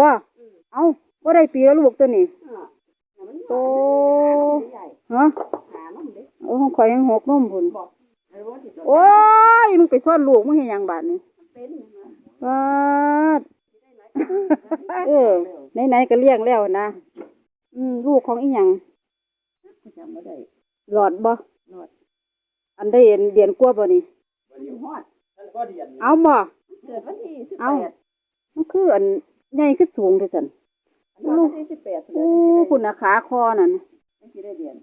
บ่เอ้าบ่ได้ปีแล้วลูกตัวนี้โตฮะโอ้ของข่อยยังหกนมพุ่นโอ้ยมึงไปซ่อนลูกมึงเฮ็ดหยังบาดนี้บาดเออไหนๆก็เลี้ยงแล้วนะอืมลูกของอีหยังจำไม่ได้หลอดบ่หลอด อันได้เห็นเดียนกลัวบ่นี่ฮอดเอาบ่เกิดวันที่สิบเอาแปดมันคืออัน ใหญ่คือสูงเด้อซั่นวันที่สิบแปดโอ้คุณน่ะขาคอนั่นไม่คิดได้เดือน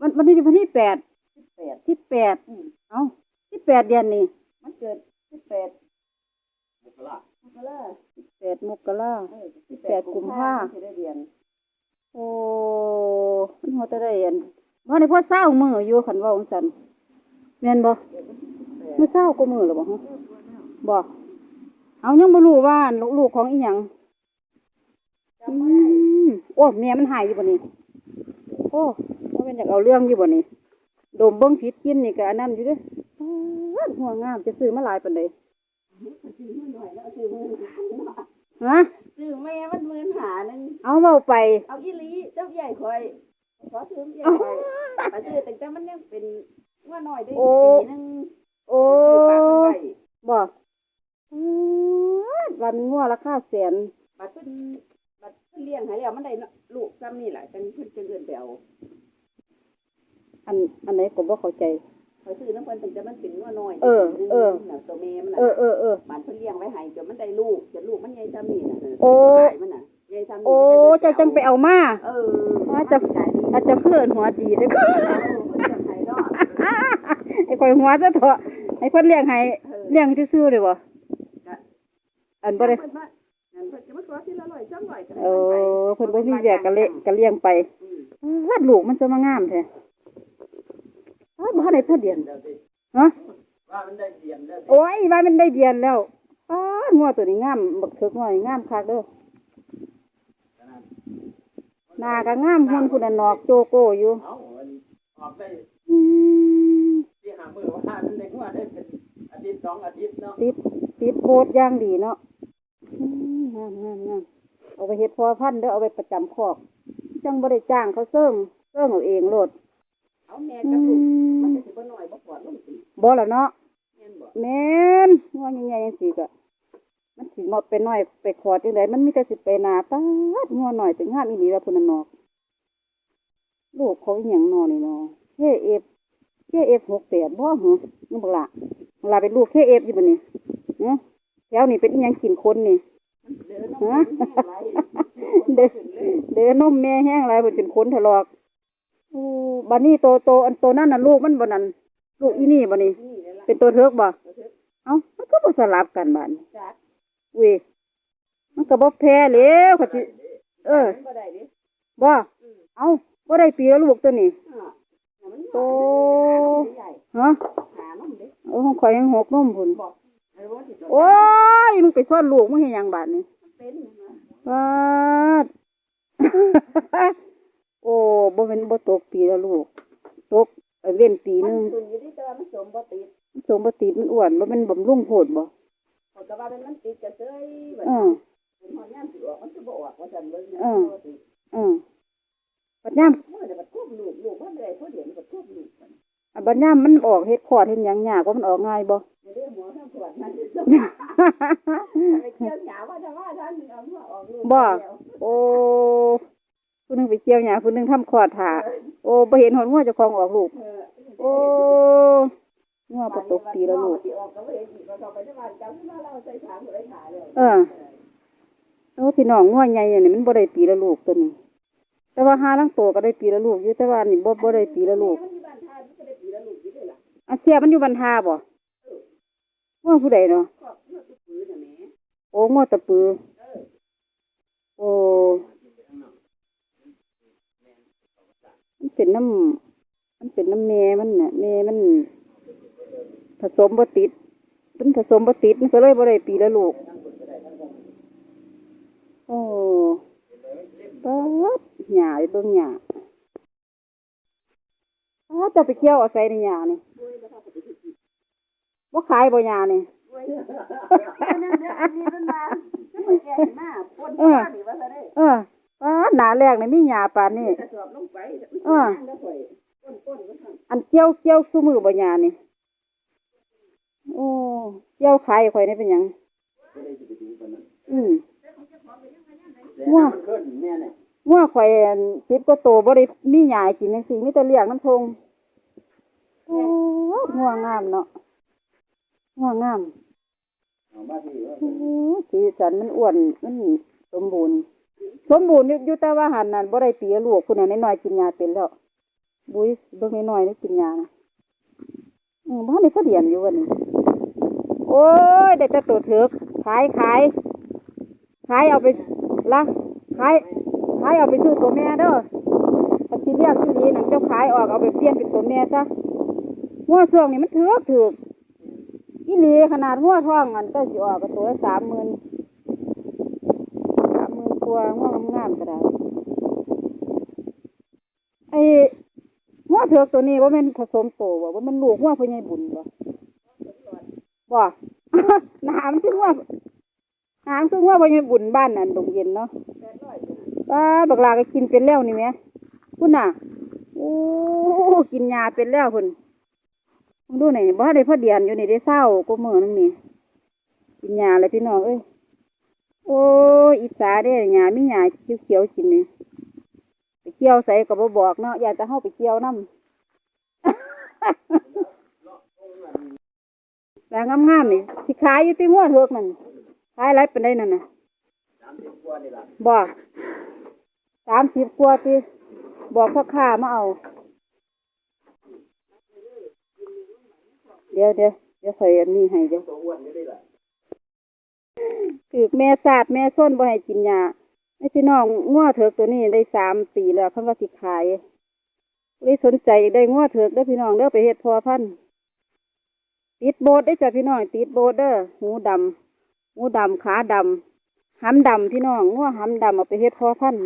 วันวันนี้วันที่แปดสิบแปดที่แปดเอ้าที่แปดเดือนนี่มันเกิดสิบแปดมกราคมสิบแปดมกราเออสิบแปดกุมภาคิดได้เดือนโอ้มันหัวตะได้อันบ่ได้พอเศร้ามืออยู่คันเว่าจังซั่นแม่นบ่มื้อเศร้าก็มือแล้วบ่ฮะบ่เอายังบ่รู้ว่าลูกลูกของอีหยัง อืมโอ้แม่มันหายอยู่บ่นี่โอ้ว่าเป็นอยากเอาเรื่องอยู่บ่นี่ดมเบิ่งผิดกินนี่ก็อันนั้นอยู่เด้อป๊าดหัวงามจะซื้อมาหลายปานใดซื้อมือหน่อยแล้วซื้อมือฮะซื้อแม่มันมือหาหนึงเอาเว้าไป เอาอีหลีเจ้าใหญ่คอยขอซื้อใหญ่คอยไปซื้อแต่แต่มันยังเป็นว่าน้อยได้โอ้ปีนึงโอ้ซื้อฝากมันไว้บ่อือว่ามันงัวราคาแสนบัดเพิ่นบัดเพิ่น เลี้ยงให้แล้วมันได้ลูกซ้ำนี่แหละจังเพิ่นจังเอิ้นไปเอาอันอันไหนก็บ่เข้าใจคอยซื้อน้ำเพิ่นตั้งแต่มันเป็นว่าน้อยเออเออ น่ะตัวแม่มันเอน่ะอเออเออ มันเพิ่นเลี้ยงไว้ให้จนมันได้ลูกจนลูกมันใหญ่ซ้ำนี่น่ะเโอ้ตายมันน่ะใหญ่ซ้ำนี่โอ้เจ้าจังไปเอามา เออว่าจะใจดีอาจจะเพื่อนหัวดีเด้อ เออเพิ่นจะให้เนาะไอ้ข่อยหัวซะเถอะให้เพิ่นเลี้ยงให้เลี้ยงซื่อๆเลยบ่อันบ่ได้ เพิ่นว่านั่นเพิ่นจะมาขอทีละ ร้อยสองร้อยก็ได้เออเพิ่นบ่มีแยกก็เละก็เลี้ยงไปอืมวาดลูกมันจะมางามแท้อ้าวบ่ทันได้พอเดือนฮะว่ามันได้เรียนแล้วโอ้ยว่ามันได้เดือนแล้วอ้างัวตัวนี้งามบักเถิกน้อยงามคักเด้อหน้าก็งามหุ่นพุ่นน่ะนอกโจโก้อยู่เอาอันออกได้อืมที่หามือว่ามันเล็กว่าได้เป็นอาทิตย์สองอาทิตย์เนาะติดติดโบดอย่างดีเนาะอืมงามงามงาม เอาไปเฮ็ดพอพันธุ์เด้อเอาไปประจำคอกจังบ่ได้จ้างเขาเซิงเซิงเอาเองโลดเอาแม่อืกับลูกมันมจะสิบ่น้อยบ่ปอดลงสิบ่ล่ะเนาะแม่นบ่แม่นงัวใหญ่ๆจังซี่ก็มันสิมาไปน้อยไปขอดจังไดมันมีแต่สิไปหน้าปาดงัวน้อยเป็นงามอีหลีว่าพุ่นน่ะนอกลูกเขาอีหยังนอนี่เนาะ KF KF68 บ่หรอนี่บักล่ะบักล่ะเป็นลูก KF อยู่บัดนี้ฮะแถวนี้เป็นอีหยังกินคนนี่ เดนน้ำมันแห้งไหลเดินเดินนมแม่แห้งหลายบ่เป็นคนทะลอกอ้บัดนี้โตโตอันโตนั่นน่ะลูกมันบ่นั่นลูกอีนี่บ่นี่นี่แหละล่ะเป็นตัวเทิกบ่เอ้ามันก็บ่สลับกันบันี้อุ้ยมันก็บ่แพ้แล้วขาสิเออมันบ่ได้ดิบ่เอ้าบ่ได้ปีแล้วลูกตัวนี้โตฮะหาน้ำเของข่อยยังหกนมพุ่นโอ้ยมึงไปซ่อนลูกมึงเฮ็ดหยังบาดนี้ เป็นนะบาดโอ้บ่เป็นบ่ตกปีแล้วลูก ตกเอ้ยเว้นปีหมันึนงขึ้นอยู่ที่แต่ว่ามันสมบ่ติดสมบ่ติดมันอ้วนบ่แมันบำรุงโพดบ่เขาก็ว่าเป็นมันติดกระเซยแบบเออ เป็นหอนย่ามสิออกมันจะบ่ออกว่าซั่นเบิ่งนะเออเออบัดยามเมื่อจะบัดควบลูกลูกว่าได้พอเดี๋ยวมันบัดควบลูกกันอะบัดยามมันออกเฮ็ดคลอดเฮ็ดหยังยากว่ามันออกง่ายบ่ ไปเที่ยวหยาว่าจะว่าท่านเอาหัวออกลูกบ่ โอ้ผู้หนึงไปเกี่ยวหญ้าผู้หนึงทำคลอดท่าโอ้บ่เห็นหอนงัวเจ้าของออกลูก เออโอ้งัวบ่ตกปีแล้วลูกสิออกก็บ่เห็นอีกว่าเขาไปที่บ้านจำที่ว่าเราใส่ถางบ่ได้ขาเลยเออ โอ้พี่น้องงัวใหญ่อันนี้มันบ่ได้ปีละลูกตัวนี้ แต่ว่าหาลังโตก็ได้ปีละลูกอยู่แต่ว่านี่บ่บ่ได้ปีละลูกมันอยู่บ้านท่ามันก็ได้ปีละลูกอยู่ด้วยล่ะอันเสียมันอยู่บรรทาบ่ วผู้ใดเนาะครอบครัวทุกปืนน่ะแหม่โอ้งัวตะปือ โอ้มันเป็นน้ำมันเป็นน้ำแม่มันน่ะแม่มัน ผสมบติดเป็นผสมบติดมันก็เลยบ่ได้ปีละลูก โอ้ป๊าดหญ้าไปเบิ่งหญ้าอ้าจะไปเกี่ยวเอาใส่ในหญ้านี่ บ่ขายบ่หญ้านี่นั่นเด้ออันนี้มันมามันแก่มาปนหัวนี่ว่าหนาแรกนี่มีหญ้าปานนี้กระสอบลงไปเออแล้วข่อยก้นๆก็ทำอันเกี่ยวเกี่ยวซุมือบ่หญ้านี่โอ้เกี่ยวขายข่อยนี่เป็นหยังก็ได้สิไปดูกันนั้นอืมแต่มันขึ้นแม่เนี่ยงัวข่อยอันสิบกว่าโตบ่ได้มีหญ้าให้กินจังซี่มีแต่เลี้ยงน้ำทงโอ้งัวงามเนาะ งัวงามเอามาที่ว่าโอ้สีสันมันอ้วนมันสมบูรณ์ สมบูรณ์อยู่อยู่แต่ว่าหันนั่นบ่ได้ปีลูกคุณน่ะน้อยๆกินยาเป็นแล้วบุ้ยเบิ่งน้อยๆได้กินยานะอืมบ้านนี้พอเดียนอยู่วันนี้ โอ้ยได้แต่ตัวเถือกขายขายขายเอาไปละขายขายเอาไปซื้อตัวแม่เด้อปัจจุบันที่นี้นั่นเจ้าขายออกเอาไปเปลี่ยนเป็นตัวแม่ซะหัวช่วงนี้มันเถือกเถือก อีหลีขนาดหัวท้องอันก็สิออกก็ตัวสามหมื่นสามหมื่นตัวหัวงามๆก็ได้ไอ้หัวเถือกตัวนี้ว่ามันผสมโตบ่ว่ามันลูกหัวพ่อใหญ่บุญบ่บ่หนามนคือหัวหนามนคือหัวพ่อใหญ่บุญบ้านนั่นดงเย็นเนาะป้าบักลาก็กินเป็นแล้วนี่แหม่พุ่นน่ะโอ้กินยาเป็นแล้วพุ่น ดูหน่อยบ่ได้พอเดียนอยู่นี่ได้เศร้ากูมือนึงนี่กินยาเลยพี่น้องเอ้ยโอ้ยอิจฉาเด้ยามียาเขียวๆกินนี่ไปเกี่ยวใส่ก็บ่บอกเนาะอยากจะเข้าไปเกี่ยวน้ำแต่งามๆนี่สิขายอยู่ที่หัวเถือกนั่นขายไรเป็นได้นั่นน่ะบกว่านี่ล่ะบอกสามสิบกว่าที่บอกพ่อค้ามาเอา เดี๋ยวเดี๋ยวเดี๋ยวใส่อันนี้ให้เดี๋ยวตัวอ้วนได้ล่ะถือแม่สาดแม่ส้นบ่ให้กินยาไอ้พี่น้องง้อเถือกตัวนี้ได้สามปีแล้วเพิ่นว่าสิขายได้สนใจได้ง้อเถือกเด้พี่น้องเด้อไปเฮ็ดพอพันติดโบสได้จ้ะพี่น้องติดโบสเด้อหูดำหูดำขาดำหำดำพี่น้องง้อหำดำเอาไปเฮ็ดพอพัน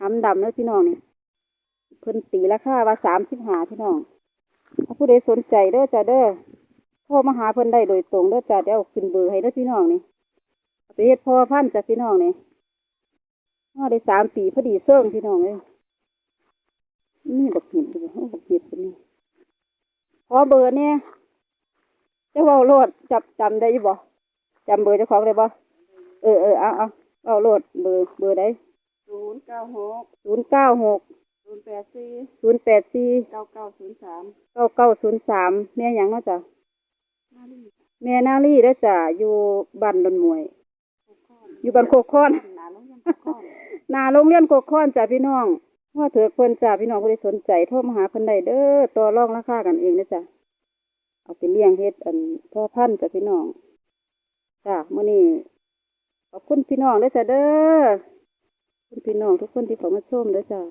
หำดำเด้อพี่น้องนี่เพิ่นตีราคาว่าสามสิบห้าพี่น้อง ผู้ใดสนใจเด้อจ้ะเด้อโทรมาหาเพิ่นได้โดยตรงเด้อจ้ะเดี๋ยวเอาขึ้นเบอร์ให้เด้อพี่น้องนี่เอาไปเฮ็ดพ่อพันธุ์จากพี่น้องนี่พ่อได้สามปีพอดีเสื่องพี่น้องเลยนี่บักเห็ดดูโอ้บักเห็ดคนนี้ขอเบอร์เนี่ยเจะเว้าโลดจับจำได้อยู่บ่จำเบอร์เจ้าของได้บ่เออเออเอาเอาเว้าโลดเบอร์เบอร์ใดศูนย์เก้าหกศูนย์เก้าหก ศูนย์แปดสี่ศูนย์แปดสี่เก้าเก้าศูนย์สามเก้าเก้าศูนย์สามแม่หยังเนาะจ้ะแม่นาลีเด้อจ้ะอยู่บ้านดอนมวยอยู่บ้านโคกคอน หนาลงยังก้อนหนาโรงเรียนกกค้อนจ้ะพี่น้องพ่อเถือกเพิ่นจ้ะพี่น้องผู้ใดสนใจโทรมาหาเพิ่นได้เด้อต่อรองราคากันเองนะจ้ะเอาไปเลี้ยงเฮ็ดอันพ่อพันธุ์จ้ะพี่น้องจ้ะมื้อนี้ขอบคุณพี่น้องเด้อจ้ะเด้อขอบคุณพี่น้องทุกคนที่เข้ามาชมเด้อจ้ะ